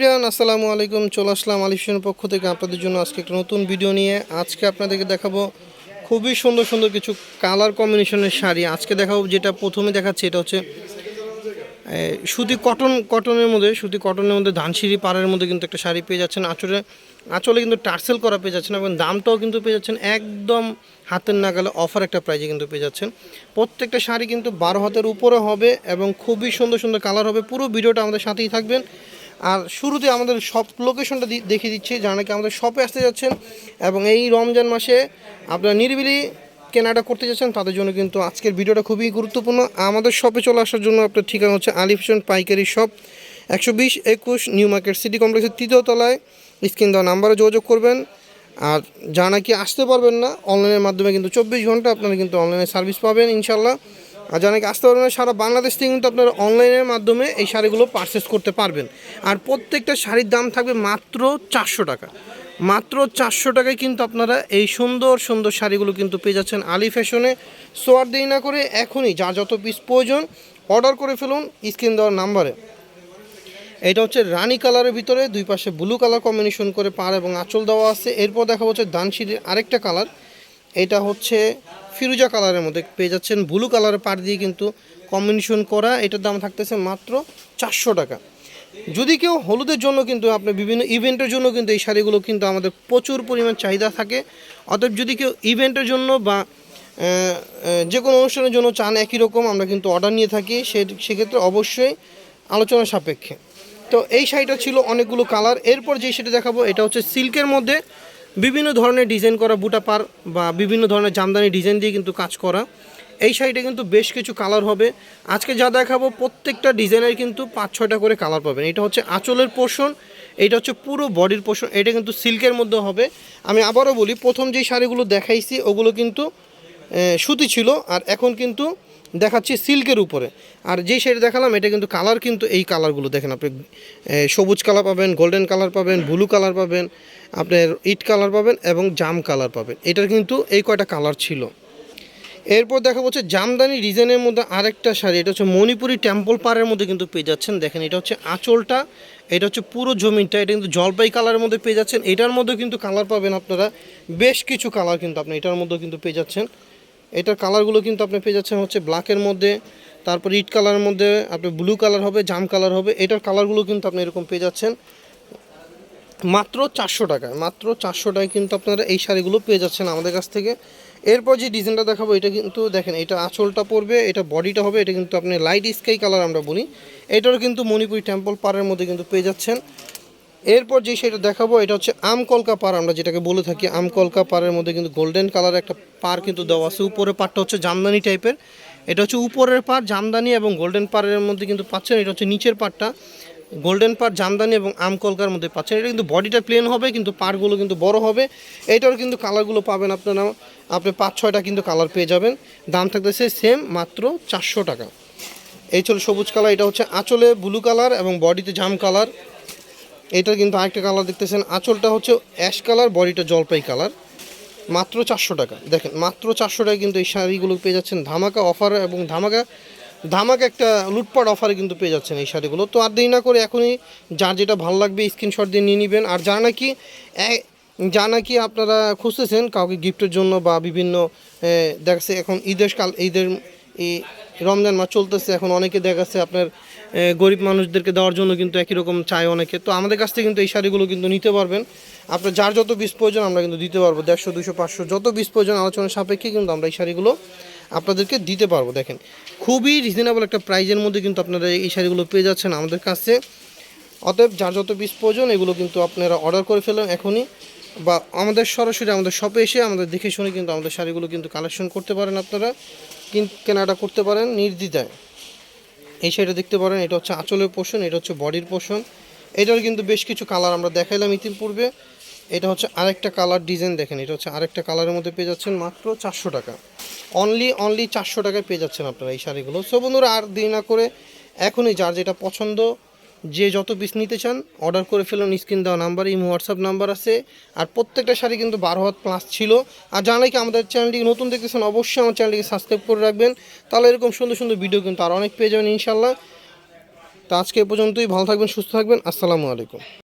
প্রিয়ান, আসসালামু আলাইকুম। চলে আসলাম আলিফের পক্ষ থেকে আপনাদের জন্য আজকে একটা নতুন ভিডিও নিয়ে। আজকে আপনাদেরকে দেখাবো খুবই সুন্দর সুন্দর কিছু কালার কম্বিনেশনের শাড়ি। আজকে দেখাবো যেটা প্রথমে দেখাচ্ছে, এটা হচ্ছে সুতি কটন কটনের মধ্যে, সুতি কটনের মধ্যে ধানসিঁড়ি পাড়ের মধ্যে কিন্তু একটা শাড়ি পেয়ে যাচ্ছেন। আঁচলে আঁচলে কিন্তু টার্সেল করা পেয়ে যাচ্ছেন এবং দামটাও কিন্তু পেয়ে যাচ্ছেন একদম হাতের নাগালে অফার একটা প্রাইজে কিন্তু পেয়ে যাচ্ছেন। প্রত্যেকটা শাড়ি কিন্তু বারো হাতের উপরে হবে এবং খুবই সুন্দর সুন্দর কালার হবে। পুরো ভিডিওটা আমাদের সাথেই থাকবেন। আর শুরুতে আমাদের শপ লোকেশনটা দেখিয়ে দিচ্ছি, যারা নাকি আমাদের শপে আসতে যাচ্ছেন এবং এই রমজান মাসে আপনারা নিরিবিলি কেনাটা করতে যাচ্ছেন, তাদের জন্য কিন্তু আজকের ভিডিওটা খুবই গুরুত্বপূর্ণ। আমাদের শপে চলে আসার জন্য আপনার ঠিকানা হচ্ছে আলিফশন পাইকারি শপ একশো বিশ একুশ নিউ মার্কেট সিটি কমপ্লেক্সের তৃতীয় তলায়। স্ক্রিন দেওয়া নাম্বারে যোগাযোগ করবেন। আর যারা নাকি আসতে পারবেন না অনলাইনের মাধ্যমে কিন্তু চব্বিশ ঘণ্টা আপনারা কিন্তু অনলাইনে সার্ভিস পাবেন ইনশাল্লাহ আর যারা নাকি আসতে পারবেন সারা বাংলাদেশ থেকে কিন্তু আপনারা অনলাইনের মাধ্যমে এই শাড়িগুলো পারচেস করতে পারবেন। আর প্রত্যেকটা শাড়ির দাম থাকবে মাত্র চারশো টাকা। মাত্র চারশো টাকায় কিন্তু আপনারা এই সুন্দর সুন্দর শাড়িগুলো কিন্তু পেয়ে যাচ্ছেন আলি ফ্যাশনে। সোয়ার দেরি না করে এখনই যা যত পিস প্রয়োজন অর্ডার করে ফেলুন স্ক্রিন দেওয়ার নাম্বারে। এটা হচ্ছে রানি কালারের ভিতরে, দুই পাশে ব্লু কালার কম্বিনেশন করে পাড় এবং আঁচল দেওয়া আছে। এরপর দেখা হচ্ছে দানশিরির আরেকটা কালার এটা হচ্ছে ফিরুজা কালারের মধ্যে পেয়ে যাচ্ছেন। ব্লু কালারের পাড় দিয়ে কিন্তু কম্বিনেশন করা। এটার দাম থাকতেছে মাত্র চারশো টাকা। যদি কেউ হলুদের জন্য কিন্তু আপনি বিভিন্ন ইভেন্টের জন্য কিন্তু এই শাড়িগুলো কিন্তু আমাদের প্রচুর পরিমাণ চাহিদা থাকে। অতএব যদি কেউ ইভেন্টের জন্য বা যে কোনো অনুষ্ঠানের জন্য চান একই রকম, আমরা কিন্তু অর্ডার নিয়ে থাকি। সে, সেক্ষেত্রে অবশ্যই আলোচনা সাপেক্ষে। তো এই শাড়িটা ছিল অনেকগুলো কালার। এরপর যে শাড়ি দেখাবো, এটা হচ্ছে সিল্কের মধ্যে বিভিন্ন ধরনের ডিজাইন করা বুটা পার বা বিভিন্ন ধরনের জামদানি ডিজাইন দিয়ে কিন্তু কাজ করা। এই শাড়িটা কিন্তু বেশ কিছু কালার হবে। আজকে যা দেখাবো, প্রত্যেকটা ডিজাইনের কিন্তু পাঁচ, ছয়টা করে কালার পাবেন। এটা হচ্ছে আঁচলের পোর্শন এটা হচ্ছে পুরো বডির পোর্শন এটা কিন্তু সিল্কের মধ্যে হবে। আমি আবারও বলি, প্রথম যেই শাড়িগুলো দেখাইছি, ওগুলো কিন্তু সুতি ছিল। আর এখন কিন্তু দেখাচ্ছি সিল্কের উপরে। আর যেই শাড়ি দেখালাম, এটা কিন্তু কালার কিন্তু এই কালারগুলো দেখেন আপনি। সবুজ কালার পাবেন গোল্ডেন কালার পাবেন ব্লু কালার পাবেন, আপনার ইট কালার পাবেন এবং জাম কালার পাবেন। এটার কিন্তু এই কয়টা কালার ছিল। এরপর দেখা হচ্ছে জামদানি ডিজাইনের মধ্যে আরেকটা শাড়ি। এটা হচ্ছে মণিপুরি টেম্পল পাড়ের মধ্যে কিন্তু পেয়ে যাচ্ছেন। দেখেন, এটা হচ্ছে আঁচলটা, এটা হচ্ছে পুরো জমিনটা, এটা কিন্তু জলপাই কালারের মধ্যে পেয়ে যাচ্ছেন। এটার মধ্যে কিন্তু কালার পাবেন আপনারা। বেশ কিছু কালার কিন্তু আপনি এটার মধ্যেও কিন্তু পেয়ে যাচ্ছেন। এটার কালারগুলো কিন্তু আপনি পেয়ে যাচ্ছেন হচ্ছে ব্ল্যাকের মধ্যে, তারপর ইট কালারের মধ্যে আপনি ব্লু কালার হবে, জাম কালার হবে, এটার কালারগুলো কিন্তু আপনি এরকম পেয়ে যাচ্ছেন। মাত্র চারশো টাকায়, মাত্র চারশো টাকায় কিন্তু আপনারা এই শাড়িগুলো পেয়ে যাচ্ছেন আমাদের কাছ থেকে। এরপর যে ডিজাইনটা দেখাবো, এটা কিন্তু দেখেন, এটা আঁচলটা পড়বে, এটা বডিটা হবে, এটা কিন্তু আপনি লাইট স্কাই কালার আমরা বলি। এটারও কিন্তু মণিপুরি টেম্পল পাড়ের মধ্যে কিন্তু পেয়ে যাচ্ছেন। এরপর যে সেটা দেখাবো, এটা হচ্ছে আমকলকা পার আমরা যেটাকে বলে থাকি আমকলকা পাড়ের মধ্যে কিন্তু গোল্ডেন কালার একটা পার কিন্তু দেওয়া আছে। উপরের পাড়টা হচ্ছে জামদানি টাইপের। এটা হচ্ছে উপরের পার জামদানি এবং গোল্ডেন পাড়ের মধ্যে কিন্তু পাচ্ছেন, এটা হচ্ছে নিচের পাড়টা। গোল্ডেন পার জামদানি এবং আম কলকার মধ্যে পাচ্ছেন। এটা কিন্তু বডিটা প্লেন হবে, কিন্তু পারগুলো কিন্তু বড় হবে। এটার কিন্তু কালারগুলো পাবেন আপনারা, আপনি পাঁচ, ছয়টা কিন্তু কালার পেয়ে যাবেন। দাম থাকতেছে সেম মাত্র চারশো টাকা। এই ছিল সবুজ কালার এটা হচ্ছে আঁচলে ব্লু কালার এবং বডিতে জাম কালার এটা কিন্তু আরেকটা কালার দেখতেছেন। আঁচলটা হচ্ছে অ্যাশ কালার বডিটা জলপাই কালার মাত্র চারশো টাকা। দেখেন, মাত্র চারশো টাকা কিন্তু এই শাড়িগুলো পেয়ে যাচ্ছেন ধামাকা অফার এবং ধামাকা ধামাকা একটা লুটপাট অফারে কিন্তু পেয়ে যাচ্ছেন এই শাড়িগুলো। তো আর দেরি না করে এখনই যার যেটা ভালো লাগবে স্ক্রিনশট দিয়ে নিয়ে নেবেন। আর যা নাকি যা নাকি আপনারা খুঁজতেছেন কাউকে গিফটের জন্য বা বিভিন্ন দেখাচ্ছে এখন ঈদের কাল, ঈদের এই রমজান মাস চলতেছে, এখন অনেকে দেখাচ্ছে আপনার গরিব মানুষদেরকে দেওয়ার জন্য কিন্তু একই রকম চায় অনেকে। তো আমাদের কাছ থেকে কিন্তু এই শাড়িগুলো কিন্তু নিতে পারবেন। আপনার যার যত বিষ প্রয়োজন আমরা কিন্তু দিতে পারব, দেড়শো, দুশো, পাঁচশো, যত বিষ প্রয়োজন আলোচনার সাপেক্ষে কিন্তু আমরা এই শাড়িগুলো আপনাদেরকে দিতে পারব। দেখেন, খুবই রিজনেবল একটা প্রাইজের মধ্যে কিন্তু আপনারা এই শাড়িগুলো পেয়ে যাচ্ছেন আমাদের কাছে। অতএব যার যত পিস প্রয়োজন, এগুলো কিন্তু আপনারা অর্ডার করে ফেলেন এখনই বা আমাদের সরাসরি আমাদের শপে এসে আমাদের দেখে শুনে কিন্তু আমাদের শাড়িগুলো কিন্তু কালেকশন করতে পারেন আপনারা। কেনাটা করতে পারেন নির্দ্বিধায়। এই শাড়িটা দেখতে পারেন, এটা হচ্ছে আঁচলের পোষণ, এটা হচ্ছে বডির পোষণ। এটার কিন্তু বেশ কিছু কালার আমরা দেখাইলাম ইতিপূর্বে। এটা হচ্ছে আরেকটা কালার ডিজাইন দেখেন, এটা হচ্ছে আরেকটা কালারের মধ্যে পেয়ে যাচ্ছেন মাত্র চারশো টাকা। অনলি অনলি চারশো টাকায় পেয়ে যাচ্ছেন আপনারা এই শাড়িগুলো। সো বন্ধুরা, আর দেরি না করে এখনই যার যেটা পছন্দ যে যত পিস নিতে চান অর্ডার করে ফেলুন স্ক্রিন দেওয়া নাম্বার এই হোয়াটসঅ্যাপ নাম্বার আছে। আর প্রত্যেকটা শাড়ি কিন্তু বারো হাত প্লাস ছিল। আর জানাই কি আমাদের চ্যানেলটি নতুন দেখতেছেন, অবশ্যই আমার চ্যানেলটিকে সাবস্ক্রাইব করে রাখবেন। তাহলে এরকম সুন্দর সুন্দর ভিডিও কিন্তু আর অনেক পেয়ে যাবেন ইনশাল্লাহ তো আজকে পর্যন্তই, ভালো থাকবেন, সুস্থ থাকবেন, আসসালামু আলাইকুম।